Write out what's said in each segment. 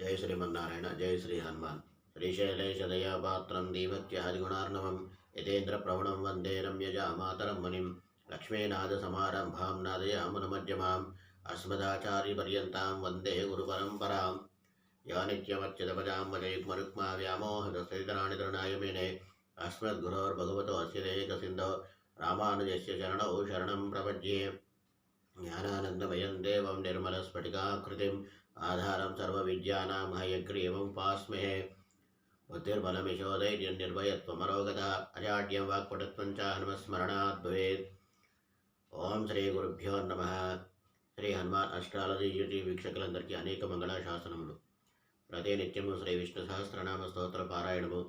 జయ శ్రీమన్నారాయణ జయ శ్రీ హనుమాన్. శ్రీశైలేశదయాపాత్రం దీవత్యాదిగుణార్ణవం యతేంద్ర ప్రవణం వందే రమ్యజామాతరం మునిం లక్ష్మీనాథసమారంభాం నాదయామునమధ్యమాం అస్మదాచార్యపర్యంతాం వందే గురుపరంపరాం. యా నిత్యమచ్యుతపదాం వదయుగ్మరుక్మా వ్యామోహదస్థితరాణి తృణాయమేనే అస్మద్గురోర్భగవతో అస్యదేక సింధో రామానుజస్య శరణౌ శరణం ప్రపద్యే జ్ఞానానందమయం దేవం నిర్మలస్ఫటికాకృతిం ఆధారం సర్వవిద్యానాం హయగ్రీవం పాస్మహే బుద్ధిర్బలమిశోధైర్యం నిర్భయత్వమరోగత అజాడ్యం వాక్పటుత్వం చ హనుమస్మరణాత్ భవేత్ ఓం శ్రీ గురుభ్యో నమ శ్రీ హనుమాన్ అష్టాలజీ యూట్యూబ్ వీక్షకులందరికీ అనేక మంగళ శాసనములు ప్రతి నిత్యము శ్రీ విష్ణు సహస్రనామ స్తోత్ర పారాయణము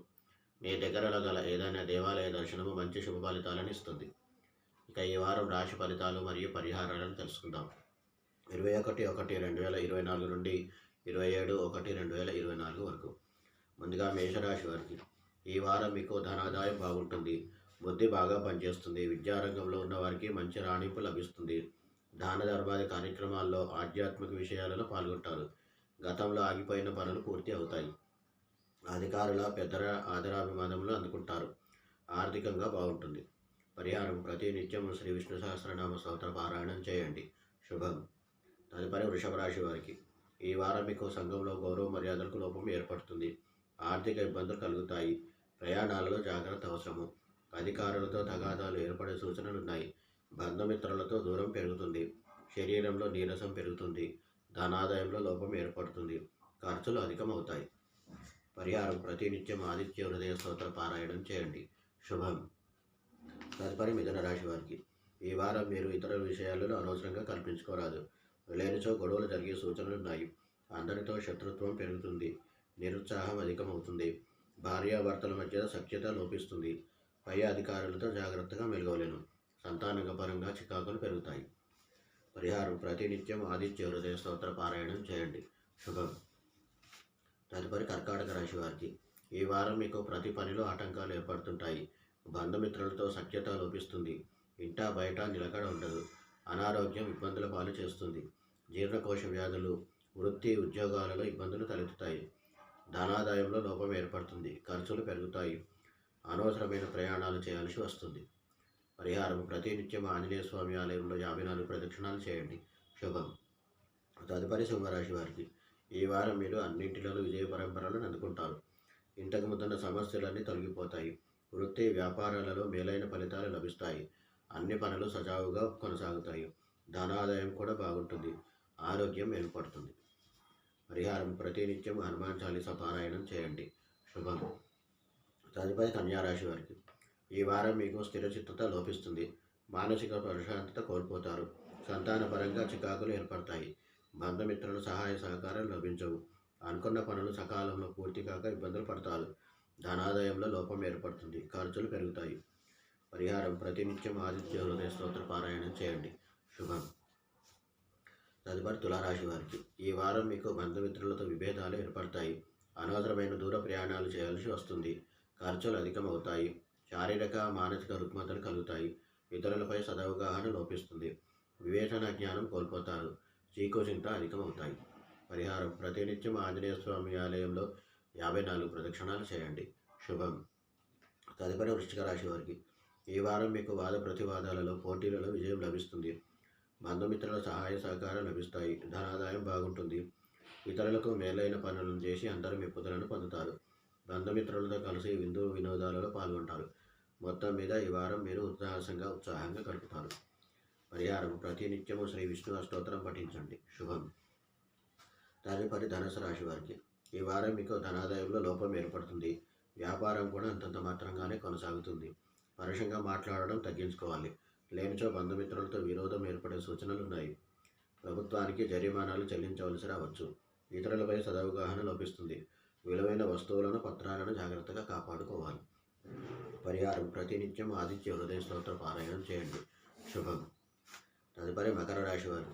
మీ దగ్గరలో గల ఏదైనా దేవాలయ దర్శనము మంచి శుభ ఫలితాలను ఇస్తుంది ఇక ఈ వారం రాశి ఫలితాలు మరియు పరిహారాలను తెలుసుకుందాం. ఇరవై ఒకటి ఒకటి రెండు వేల ఇరవై నాలుగు నుండి ఇరవై ఏడు ఒకటి రెండు వేల ఇరవై నాలుగు వరకు. ముందుగా మేషరాశి వారికి ఈ వారం మీకు ధనాదాయం బాగుంటుంది. బుద్ధి బాగా పనిచేస్తుంది. విద్యారంగంలో ఉన్న వారికి మంచి రాణింపు లభిస్తుంది. దాన ధర్మాది కార్యక్రమాల్లో ఆధ్యాత్మిక విషయాలలో పాల్గొంటారు. గతంలో ఆగిపోయిన పనులు పూర్తి అవుతాయి. అధికారుల పెద్దల ఆదరాభిమానములు అందుకుంటారు. ఆర్థికంగా బాగుంటుంది. పరిహారం ప్రతినిత్యం శ్రీ విష్ణు సహస్రనామ స్తోత్ర పారాయణం చేయండి. శుభం. తదుపరి వృషభ రాశి వారికి. ఈ వారం మీకు సంఘంలో గౌరవ మర్యాదలకు లోపం ఏర్పడుతుంది. ఆర్థిక ఇబ్బందులు కలుగుతాయి. ప్రయాణాలలో జాగ్రత్త అవసరము. అధికారులతో తగాదాలు ఏర్పడే సూచనలు ఉన్నాయి బంధుమిత్రులతో దూరం పెరుగుతుంది. శరీరంలో నీరసం పెరుగుతుంది. ధనాదాయంలో లోపం ఏర్పడుతుంది. ఖర్చులు అధికమవుతాయి. పరిహారం ప్రతినిత్యం ఆదిత్య హృదయ స్తోత్ర పారాయణం చేయండి. శుభం. తదుపరి మిథున రాశి వారికి. ఈ వారం మీరు ఇతర విషయాలలో అనవసరంగా కల్పించుకోరాదు. లేనిచో గొడవలు జరిగే సూచనలు ఉన్నాయి. అందరితో శత్రుత్వం పెరుగుతుంది. నిరుత్సాహం అధికమవుతుంది. భార్యాభర్తల మధ్య సఖ్యత లోపిస్తుంది. పై అధికారులతో జాగ్రత్తగా మెలగవలేను. సంతానక పరంగా చికాకులు పెరుగుతాయి. పరిహారం ప్రతినిత్యం ఆదిత్య హృదయ స్తోత్ర పారాయణం చేయండి. శుభం. తదుపరి కర్కాటక రాశి వారికి. ఈ వారం మీకు ప్రతి పనిలో ఆటంకాలు ఏర్పడుతుంటాయి. బంధుమిత్రులతో సఖ్యత లోపిస్తుంది. ఇంటా బయట నిలకడ ఉండదు. అనారోగ్యం ఇబ్బందుల పాలు చేస్తుంది. జీర్ణకోశ వ్యాధులు వృత్తి ఉద్యోగాలలో ఇబ్బందులు తలెత్తుతాయి. ధనాదాయంలో లోపం ఏర్పడుతుంది. ఖర్చులు పెరుగుతాయి. అనవసరమైన ప్రయాణాలు చేయాల్సి వస్తుంది. పరిహారం. ప్రతినిత్యం ఆంజనేయ స్వామి ఆలయంలో యాభై నాలుగు ప్రదక్షిణాలు చేయండి. శుభం. తదుపరి సింహరాశి వారికి ఈ వారం మీరు అన్నింటిలోనూ విజయ పరంపరలను అందుకుంటారు. ఇంతకు ముందున్న సమస్యలన్నీ తొలగిపోతాయి. వృత్తి వ్యాపారాలలో మేలైన ఫలితాలు లభిస్తాయి. అన్ని పనులు సజావుగా కొనసాగుతాయి. ధనాదాయం కూడా బాగుంటుంది. ఆరోగ్యం ఏర్పడుతుంది. పరిహారం ప్రతినిత్యం హనుమాన్ చాలీస పారాయణం చేయండి. శుభం. తదుపరి కన్యారాశి వారికి. ఈ వారం మీకు స్థిరచిత్తత లోపిస్తుంది. మానసిక ప్రశాంతత కోల్పోతారు. సంతానపరంగా చికాకులు ఏర్పడతాయి. బంధుమిత్రుల సహాయ సహకారం లభించవు. అనుకున్న పనులు సకాలంలో పూర్తి కాక ఇబ్బందులు పడతారు. ధనాదాయంలో లోపం ఏర్పడుతుంది. ఖర్చులు పెరుగుతాయి. పరిహారం ప్రతినిత్యం ఆదిత్య హృదయ స్తోత్ర పారాయణం చేయండి. శుభం. తదుపరి తులారాశి వారికి ఈ వారం మీకు బంధుమిత్రులతో విభేదాలు ఏర్పడతాయి. అనవసరమైన దూర ప్రయాణాలు చేయాల్సి వస్తుంది. ఖర్చులు అధికమవుతాయి. శారీరక మానసిక రుగ్మతలు కలుగుతాయి. ఇతరులపై సదవగాహన లోపిస్తుంది. వివేచన జ్ఞానం కోల్పోతారు. చీకోచింత అధికమవుతాయి. పరిహారం ప్రతినిత్యం ఆంజనేయ స్వామి ఆలయంలో యాభై నాలుగు ప్రదక్షిణాలు చేయండి. శుభం. తదుపరి వృష్టిక రాశి వారికి ఈ వారం మీకు వాద ప్రతివాదాలలో పోటీలలో విజయం లభిస్తుంది. బంధుమిత్రుల సహాయ సహకారం లభిస్తాయి. ధనాదాయం బాగుంటుంది. ఇతరులకు మేలైన పనులను చేసి అందరూ మెప్పుదలను పొందుతారు. బంధుమిత్రులతో కలిసి విందు వినోదాలలో పాల్గొంటారు. మొత్తం మీద ఈ వారం మీరు ఉత్సాహంగా ఉత్సాహంగా గడుపుతారు. పరిహారం. ప్రతినిత్యము శ్రీ విష్ణు అష్టోత్తరం పఠించండి. శుభం. తదుపరి ధనుసు రాశి వారికి ఈ వారం మీకు ధనాదాయంలో లోపం ఏర్పడుతుంది. వ్యాపారం కూడా అంతంత మాత్రంగానే కొనసాగుతుంది. పరుషంగా మాట్లాడడం తగ్గించుకోవాలి. లేనిచో బంధుమిత్రులతో విరోధం ఏర్పడే సూచనలు ఉన్నాయి ప్రభుత్వానికి జరిమానాలు చెల్లించవలసి రావచ్చు. ఇతరులపై సదవగాహన లభిస్తుంది విలువైన వస్తువులను పత్రాలను జాగ్రత్తగా కాపాడుకోవాలి. పరిహారం ప్రతినిత్యం ఆదిత్య హృదయ స్తోత్ర పారాయణం చేయండి. శుభం. తదుపరి మకర రాశి వారి.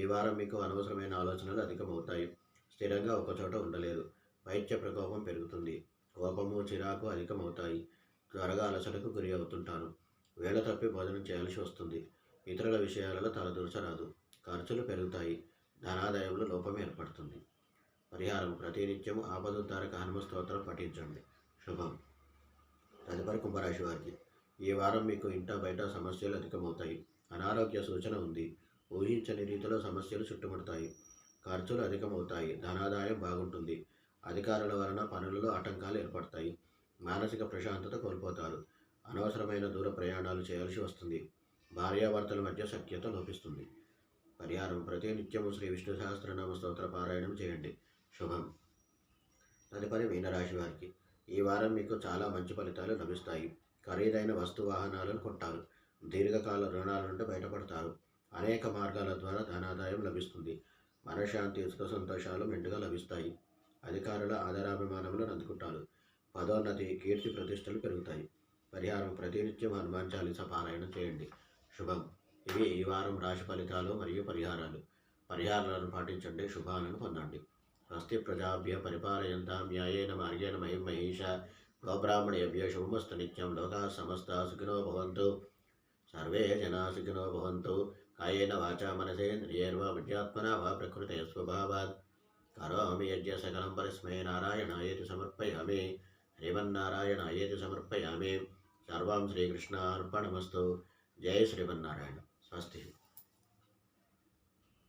ఈ వారం మీకు అనవసరమైన ఆలోచనలు అధికమవుతాయి. స్థిరంగా ఒకచోట ఉండలేరు వైద్య ప్రకోపం పెరుగుతుంది. కోపము చిరాకు అధికమవుతాయి. త్వరగా అలసటకు గురి అవుతుంటాను. వేళ తప్పి భోజనం చేయాల్సి వస్తుంది. ఇతరుల విషయాలలో తలదూర్చరాదు ఖర్చులు పెరుగుతాయి. ధనాదాయంలో లోపం ఏర్పడుతుంది. పరిహారం ప్రతినిత్యం ఆపదుద్ధారక హనుమ స్తోత్రం పఠించండి. శుభం. తదుపరి కుంభరాశి వారికి. ఈ వారం మీకు ఇంట బయట సమస్యలు అధికమవుతాయి. అనారోగ్య సూచన ఉంది. ఊహించని రీతిలో సమస్యలు చుట్టుముడతాయి. ఖర్చులు అధికమవుతాయి. ధనాదాయం బాగుంటుంది. అధికారుల వలన పనులలో ఆటంకాలు ఏర్పడతాయి. మానసిక ప్రశాంతత కోల్పోతారు. అనవసరమైన దూర ప్రయాణాలు చేయాల్సి వస్తుంది. భార్యాభర్తల మధ్య సఖ్యత లోపిస్తుంది. పరిహారం ప్రతి నిత్యము శ్రీ విష్ణు సహస్రనామ స్తోత్ర పారాయణం చేయండి. శుభం. తదుపరి మీనరాశి వారికి. ఈ వారం మీకు చాలా మంచి ఫలితాలు లభిస్తాయి. ఖరీదైన వస్తు వాహనాలను కొంటారు. దీర్ఘకాల రుణాల నుండి బయటపడతారు. అనేక మార్గాల ద్వారా ధనాదాయం లభిస్తుంది. మనశ్శాంతి సుఖ సంతోషాలు మెండుగా లభిస్తాయి. అధికారుల ఆదరాభిమానములు అందుకుంటారు. పదోన్నతి కీర్తి ప్రతిష్టలు పెరుగుతాయి. పరిహారం ప్రతినిత్యం హనుమాన్ చాలీస పారాయణం చేయండి. శుభం. ఇవి ఈ వారం రాశి ఫలితాలు మరియు పరిహారాలు. పరిహారాలను పాటించండి శుభాలను పొందండి. స్వస్తి ప్రజాభ్య పరిపాలయంతా న్యాయేన మార్గేణ మహిం మహిష. గోబ్రాహ్మణేభ్య శుభమస్తు నిత్యం. లోకా సమస్త సుఖినో భవంతు. సర్వే జనా సుఖినో భవంతు. కాయేన వాచా మనసేంద్రియేర్వా విద్యాత్మనా వా ప్రకృతే స్వభావాత్. కరోమి యజ్ఞ సకలం పరిస్మే నారాయణాయేతి సమర్పయామి. శ్రీమన్నారాయణాయేతి సమర్పయామి. సర్వం శ్రీకృష్ణార్పణమస్తు. జయ శ్రీమన్నారాయణ. స్వస్తి.